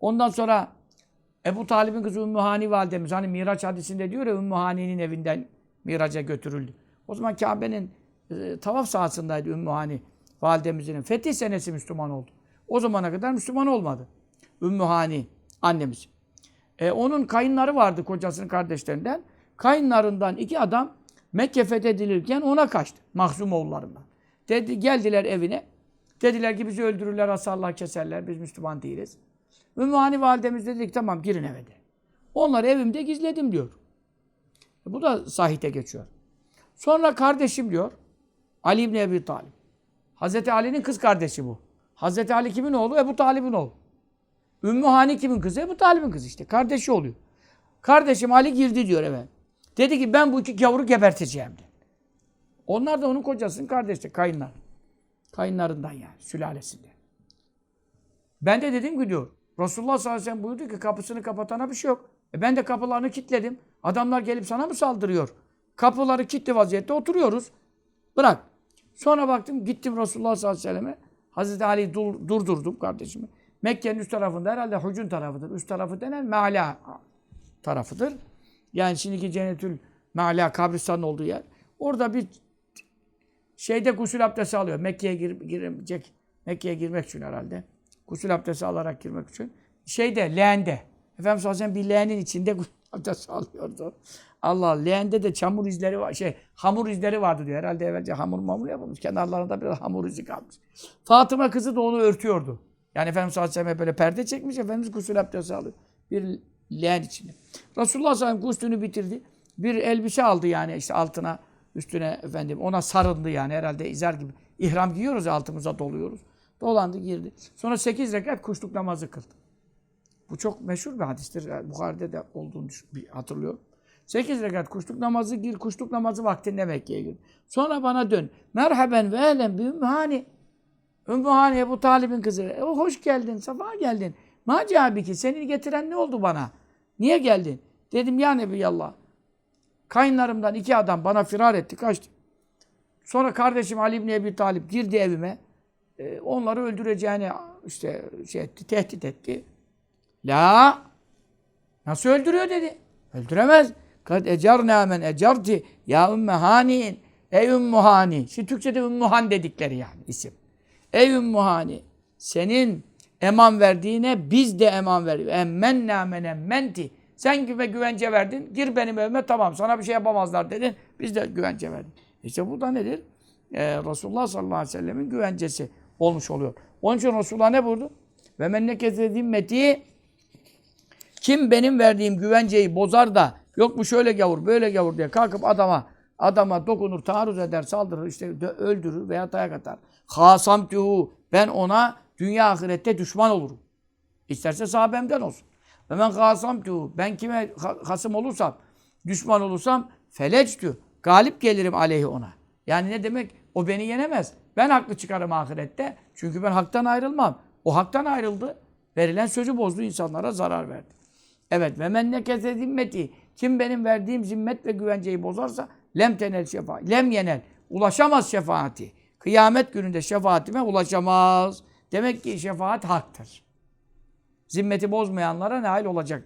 Ondan sonra Ebu Talib'in kızı Ümmü Hani validemiz hani Miraç hadisinde diyor ya Ümmü Hani'nin evinden Miraç'a götürüldü. O zaman Kabe'nin e, tavaf sahasındaydı Ümmü Hani validemizin. Fetih senesi Müslüman oldu. O zamana kadar Müslüman olmadı. Ümmü Hani annemiz. E, onun kayınları vardı kocasının kardeşlerinden. Kayınlarından iki adam Mekke fethedilirken ona kaçtı. Mahzum oğullarından. Dedi, geldiler evine. Dediler ki bizi öldürürler, asarlar, keserler. Biz Müslüman değiliz. Ümmü validemiz dedi ki tamam girin eve de. Onları evimde gizledim diyor. E, Bu da sahite geçiyor. Sonra kardeşim diyor. Ali İbni Ebi Talib. Hazreti Ali'nin kız kardeşi bu. Hazreti Ali kimin oğlu? Ebu Talib'in oğlu. Ümmü Hani kimin kızı? Ebu Talib'in kızı işte. Kardeşi oluyor. Kardeşim Ali girdi diyor eve. Dedi ki ben bu iki gavuru geberteceğim dedi. Onlar da onun kocasının kardeşi, kayınlar. Kayınlarından yani, sülalesinde. Ben de dedim ki diyor, Resulullah sallallahu aleyhi ve sellem buyurdu ki kapısını kapatana bir şey yok. E ben de kapılarını kilitledim. Adamlar gelip sana mı saldırıyor? Kapıları kilitli vaziyette oturuyoruz. Bırak. Sonra baktım gittim Resulullah sallallahu aleyhi ve selleme. Hazreti Ali'yi dur- durdurdum kardeşimi. Mekke'nin üst tarafında herhalde Hucun tarafıdır. Üst tarafı denen Meala tarafıdır. Yani şimdiki Cennetül Meala kabristanın olduğu yer. Orada bir şeyde gusül abdesti alıyor. Mekke'ye gir, girecek. Mekke'ye girmek için herhalde. Gusül abdesti alarak girmek için. Şeyde, leğende. Efendimiz sallallahu aleyhi ve sellem bir leğenin içinde gusül abdesti alıyordu. Allah. Leğende de çamur izleri var. Şey, hamur izleri vardı diyor. Herhalde evvelce hamur mamur yapılmış. Kenarlarında biraz hamur izi kalmış. Fatıma kızı da onu örtüyordu. Yani Efendimiz sallallahu aleyhi ve sellem böyle perde çekmiş. Efendimiz gusül abdesti alıyor. Bir leğen içinde. Resulullah sallallahu aleyhi ve sellem guslünü bitirdi. Bir elbise aldı yani işte altına üstüne efendim ona sarıldı yani herhalde izar gibi. İhram giyiyoruz altımıza doluyoruz. Dolandı girdi. Sonra 8 rekat kuşluk namazı kıldı. Bu çok meşhur bir hadistir. Bukhari'de de olduğunu bir hatırlıyorum. 8 rekat kuşluk namazı gir, kuşluk namazı vaktinde Mekke'ye gir. Sonra bana dön. Merhaben ve ehlen bi Ümmü Hani. Ümmü Hani Ebu Talib'in kızı. E, hoş geldin, sabah geldin. Ma ki seni getiren ne oldu bana? Niye geldin? Dedim ya Nebiyallah. Kayınlarımdan iki adam bana firar etti, kaçtı. Sonra kardeşim Ali İbni Ebi Talip girdi evime. E, onları öldüreceğini işte şey etti, tehdit etti. La nasıl öldürüyor dedi. Öldüremez. Kad ecarna men ecarti ya ümme hanin. Ey ümmü hani. Şimdi Türkçe'de ümmü dedikleri yani isim. Ey ümmü hani. Senin eman verdiğine biz de eman veriyoruz. Emmenna men emmenti. Sen güve güvence verdin. Gir benim evime tamam. Sana bir şey yapamazlar dedin. Biz de güvence verdik. İşte bu da nedir? Ee, Resulullah sallallahu aleyhi ve sellemin güvencesi olmuş oluyor. Onun için Resulullah ne buyurdu? Ve men nekeze zimmeti kim benim verdiğim güvenceyi bozar da yok bu şöyle gavur böyle gavur diye kalkıp adama adama dokunur, taarruz eder, saldırır, işte öldürür veya dayak atar. Hasamtuhu ben ona dünya ahirette düşman olurum. İsterse sahabemden olsun. Ve men hasamtuhu ben kime ha- hasım olursam, düşman olursam felectü galip gelirim aleyhi ona. Yani ne demek? O beni yenemez. Ben haklı çıkarım ahirette. Çünkü ben haktan ayrılmam. O haktan ayrıldı. Verilen sözü bozdu insanlara zarar verdi. Evet ve men nekeze zimmeti. Kim benim verdiğim zimmet ve güvenceyi bozarsa lem tenel şefaat. Lem yenel. Ulaşamaz şefaati. Kıyamet gününde şefaatime ulaşamaz. Demek ki şefaat haktır. Zimmeti bozmayanlara nail olacak